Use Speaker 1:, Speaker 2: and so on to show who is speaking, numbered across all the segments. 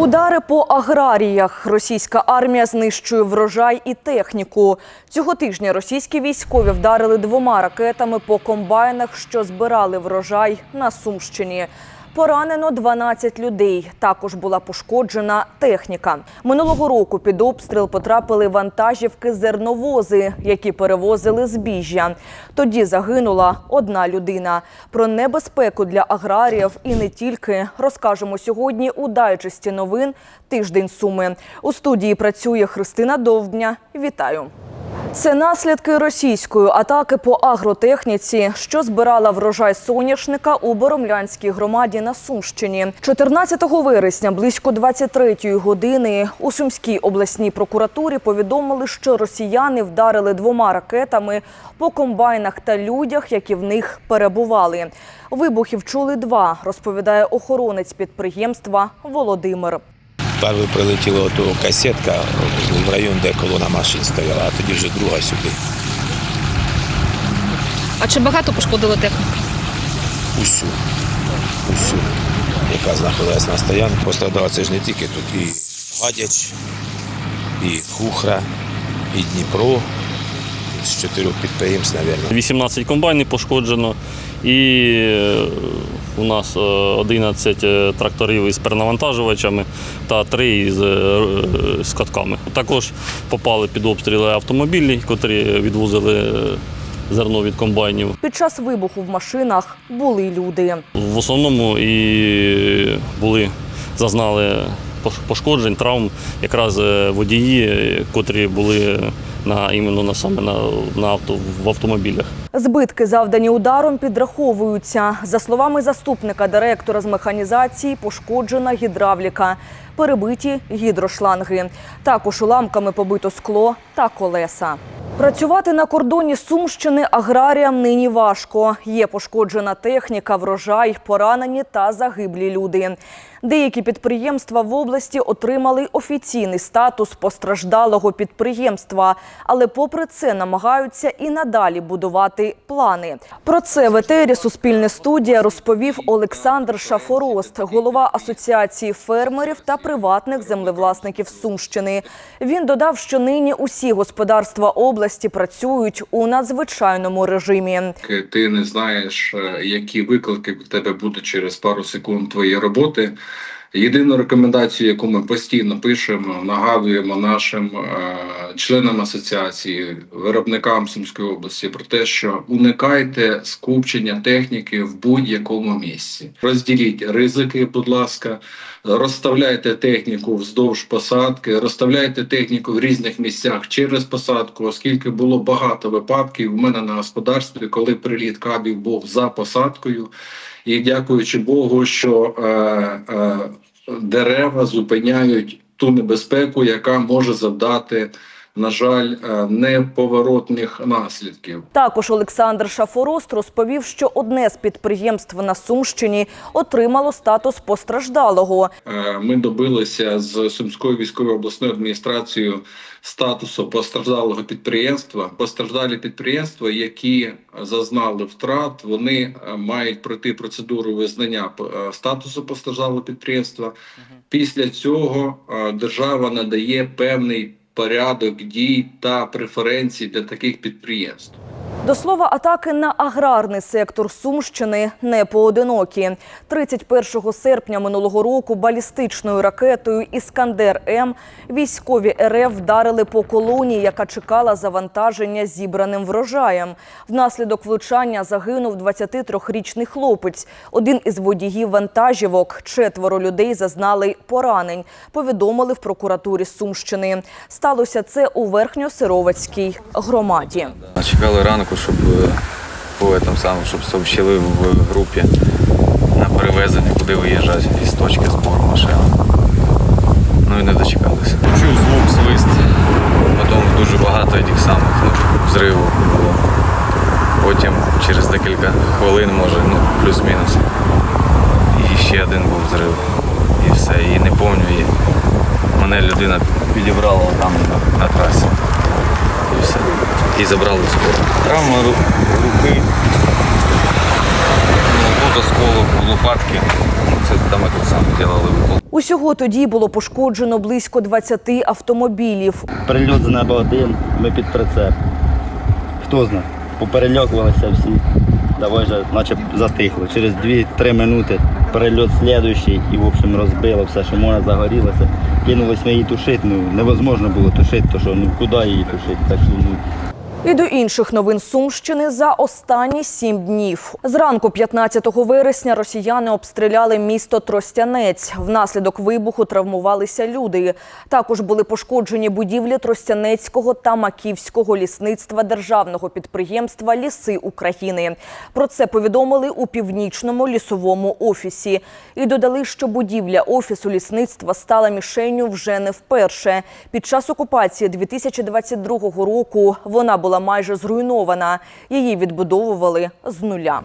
Speaker 1: Удари по аграріях. Російська армія знищує врожай і техніку. Цього тижня російські військові вдарили двома ракетами по комбайнах, що збирали врожай на Сумщині. Поранено 12 людей. Також була пошкоджена техніка. Минулого року під обстріл потрапили вантажівки зерновози, які перевозили збіжжя. Тоді загинула одна людина. Про небезпеку для аграріїв і не тільки розкажемо сьогодні у дайджесті новин Тиждень Суми. У студії працює Христина Довдня. Вітаю. Це наслідки російської атаки по агротехніці, що збирала врожай соняшника у Боромлянській громаді на Сумщині. 14 вересня близько 23-ї години у Сумській обласній прокуратурі повідомили, що росіяни вдарили двома ракетами по комбайнах та людях, які в них перебували. Вибухів чули два, розповідає охоронець підприємства Володимир.
Speaker 2: Першою прилетіла ото касетка в район, де колона машин стояла, а тоді вже друга сюди.
Speaker 3: А чи багато пошкодили техніку?
Speaker 2: Усю. Усю. Яка знаходилась на стоянці. Пострадала це ж не тільки тут і Гадяч, і Хухра, і Дніпро. З чотирьох підприємств, мабуть.
Speaker 4: 18 комбайнів пошкоджено і е, у нас е, 11 е, тракторів із перенавантажувачами та 3 із е, з катками. Також попали під обстріли автомобілі, котрі відвозили е, зерно від комбайнів.
Speaker 1: Під час вибуху в машинах були люди.
Speaker 4: В основному і були зазнали пош- пошкоджень, травм якраз е, водії, е, котрі були на іменно на саме на, на авто в автомобілях.
Speaker 1: Збитки, завдані ударом, підраховуються. За словами заступника директора з механізації, пошкоджена гідравліка, перебиті гідрошланги. Також уламками побито скло та колеса. Працювати на кордоні Сумщини аграріям нині важко. Є пошкоджена техніка, врожай, поранені та загиблі люди. Деякі підприємства в області отримали офіційний статус постраждалого підприємства, але попри це намагаються і надалі будувати плани. Про це в етері Суспільне студія розповів Олександр Шафорост, голова асоціації фермерів та приватних землевласників Сумщини. Він додав, що нині усі господарства області працюють у надзвичайному режимі.
Speaker 5: ти не знаєш, е, які виклики в тебе будуть через пару секунд твоєї роботи. Єдину рекомендацію, яку ми постійно пишемо, нагадуємо нашим е, членам асоціації, виробникам Сумської області про те, що уникайте скупчення техніки в будь-якому місці. Розділіть ризики, будь ласка, розставляйте техніку вздовж посадки, розставляйте техніку в різних місцях через посадку, оскільки було багато випадків у мене на господарстві, коли приліт кабів був за посадкою. І дякуючи Богу, що е, е, дерева зупиняють ту небезпеку, яка може завдати, на жаль, е, неповоротних наслідків.
Speaker 1: Також Олександр Шафорост розповів, що одне з підприємств на Сумщині отримало статус постраждалого.
Speaker 5: Е, Ми добилися з Сумською військовою обласною адміністрацією статусу постраждалого підприємства. Постраждалі підприємства, які зазнали втрат, вони е, мають пройти процедуру визнання статусу постраждалого підприємства. Після цього держава надає певний порядок дій та преференцій для таких підприємств.
Speaker 1: До слова, атаки на аграрний сектор Сумщини не поодинокі. 31 серпня минулого року балістичною ракетою Іскандер М військові РФ вдарили по колонії, яка чекала завантаження зібраним врожаєм. Внаслідок влучання загинув 23-річний хлопець. Один із водіїв вантажівок. Четверо людей зазнали поранень. Повідомили в прокуратурі Сумщини. Сталося це у Верхньосировацькій громаді.
Speaker 6: Чекали ранку, щоб е, по этом самому, щоб сообщили в групі на перевезення, куди виїжджати із точки збору машини. Ну і не дочекалися. Чув звук, свист, потім дуже багато тих самих ну, взривів було. Потім через декілька хвилин, може, ну, плюс-мінус. І ще один був взрив. І все. І не пам'ятаю. Мене людина підібрала там на трасі. І все. І забрали скоро. Травма руки. Тут осколок, лопатки. Це там тут саме робили укол.
Speaker 1: Усього тоді було пошкоджено близько 20 автомобілів.
Speaker 7: Прильот з неба один, ми під прицеп. Хто знає, поперельокувалися всі. Давай же, наче затихло. Через 2-3 минути перельот слідуючий і в общем розбило все, що можна загорілося. Кинулись ми її тушити, ну невозможно було тушити, то що ну куди її тушити? Так що ну
Speaker 1: І до інших новин Сумщини за останні сім днів. Зранку 15 вересня росіяни обстріляли місто Тростянець. Внаслідок вибуху травмувалися люди. Також були пошкоджені будівлі Тростянецького та Маківського лісництва державного підприємства Ліси України. Про це повідомили у північному лісовому офісі. І додали, що будівля офісу лісництва стала мішенню вже не вперше. Під час окупації 2022 року вона була майже зруйнована. Її відбудовували з нуля.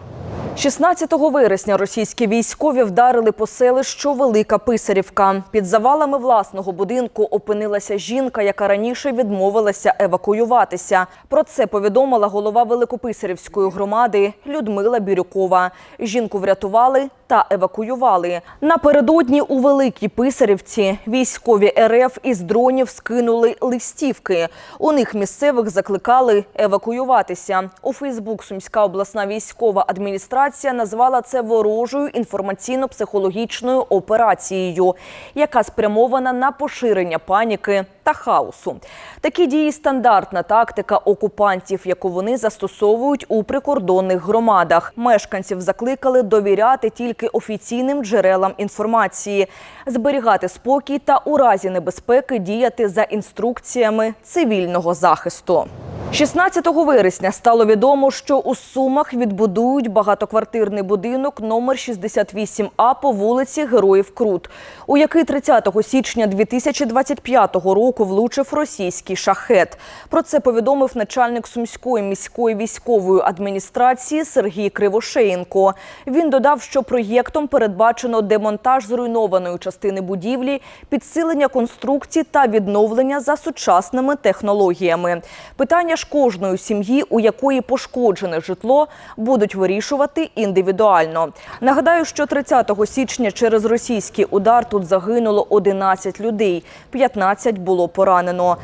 Speaker 1: 16 вересня російські військові вдарили по селищу Велика Писарівка. Під завалами власного будинку опинилася жінка, яка раніше відмовилася евакуюватися. Про це повідомила голова Великописарівської громади Людмила Бірюкова. Жінку врятували та евакуювали. Напередодні у Великій Писарівці військові РФ із дронів скинули листівки. У них місцевих закликали евакуюватися. У Фейсбук Сумська обласна військова адміністрація назвала це ворожою інформаційно-психологічною операцією, яка спрямована на поширення паніки та хаосу. Такі дії стандартна тактика окупантів, яку вони застосовують у прикордонних громадах. Мешканців закликали довіряти тільки офіційним джерелам інформації, зберігати спокій та у разі небезпеки діяти за інструкціями цивільного захисту. 16 вересня стало відомо, що у Сумах відбудують багатоквартирний будинок номер 68А по вулиці Героїв Крут, у який 30 січня 2025 року влучив російський шахет. Про це повідомив начальник Сумської міської військової адміністрації Сергій Кривошеєнко. Він додав, що проєктом передбачено демонтаж зруйнованої частини будівлі, підсилення конструкцій та відновлення за сучасними технологіями. Питання ж кожної сім'ї, у якої пошкоджене житло, будуть вирішувати індивідуально. Нагадаю, що 30 січня через російський удар тут загинуло 11 людей, 15 було поранено.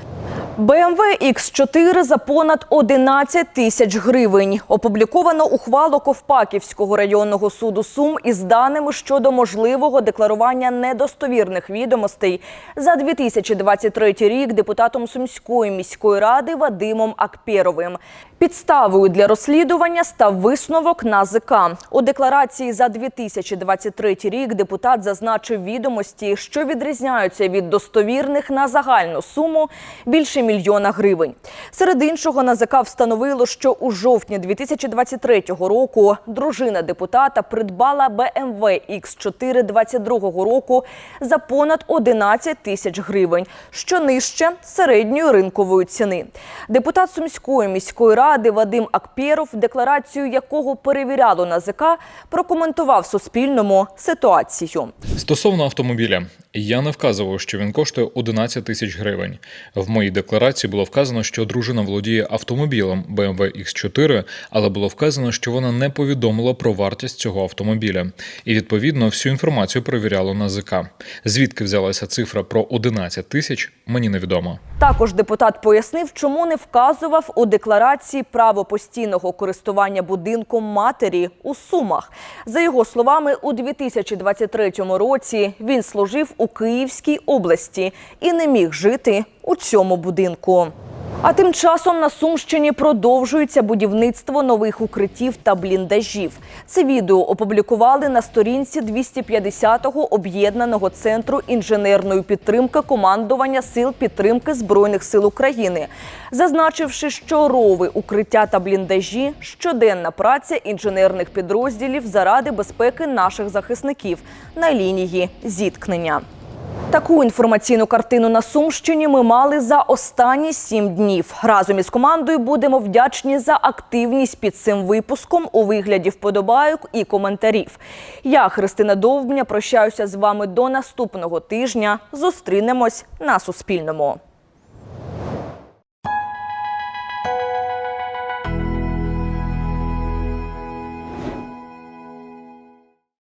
Speaker 1: BMW X4 за понад 11 тисяч гривень. Опубліковано ухвалу Ковпаківського районного суду Сум із даними щодо можливого декларування недостовірних відомостей за 2023 рік депутатом Сумської міської ради Вадимом Акпєровим. Підставою для розслідування став висновок НАЗК. У декларації за 2023 рік депутат зазначив відомості, що відрізняються від достовірних на загальну суму більше мільйона гривень. Серед іншого НАЗК встановило, що у жовтні 2023 року дружина депутата придбала BMW X4 22 року за понад 11 тисяч гривень, що нижче середньої ринкової ціни. Депутат Сумської міської ради Вадим Акпєров, декларацію якого перевіряло НАЗК, прокоментував Суспільному ситуацію.
Speaker 8: Стосовно автомобіля, я не вказував, що він коштує 11 тисяч гривень. В моїй декларації було вказано, що дружина володіє автомобілем BMW X4, але було вказано, що вона не повідомила про вартість цього автомобіля. І відповідно всю інформацію перевіряло НАЗК. Звідки взялася цифра про 11 тисяч, мені невідомо.
Speaker 1: Також депутат пояснив, чому не вказував у декларації право постійного користування будинком матері у Сумах. За його словами, у 2023 році він служив у Київській області і не міг жити у цьому будинку. А тим часом на Сумщині продовжується будівництво нових укриттів та бліндажів. Це відео опублікували на сторінці 250-го об'єднаного центру інженерної підтримки командування сил підтримки збройних сил України, зазначивши, що рови, укриття та бліндажі щоденна праця інженерних підрозділів заради безпеки наших захисників на лінії зіткнення. Таку інформаційну картину на Сумщині ми мали за останні сім днів. Разом із командою будемо вдячні за активність під цим випуском у вигляді вподобайок і коментарів. Я, Христина Довбня, прощаюся з вами до наступного тижня. Зустрінемось на Суспільному.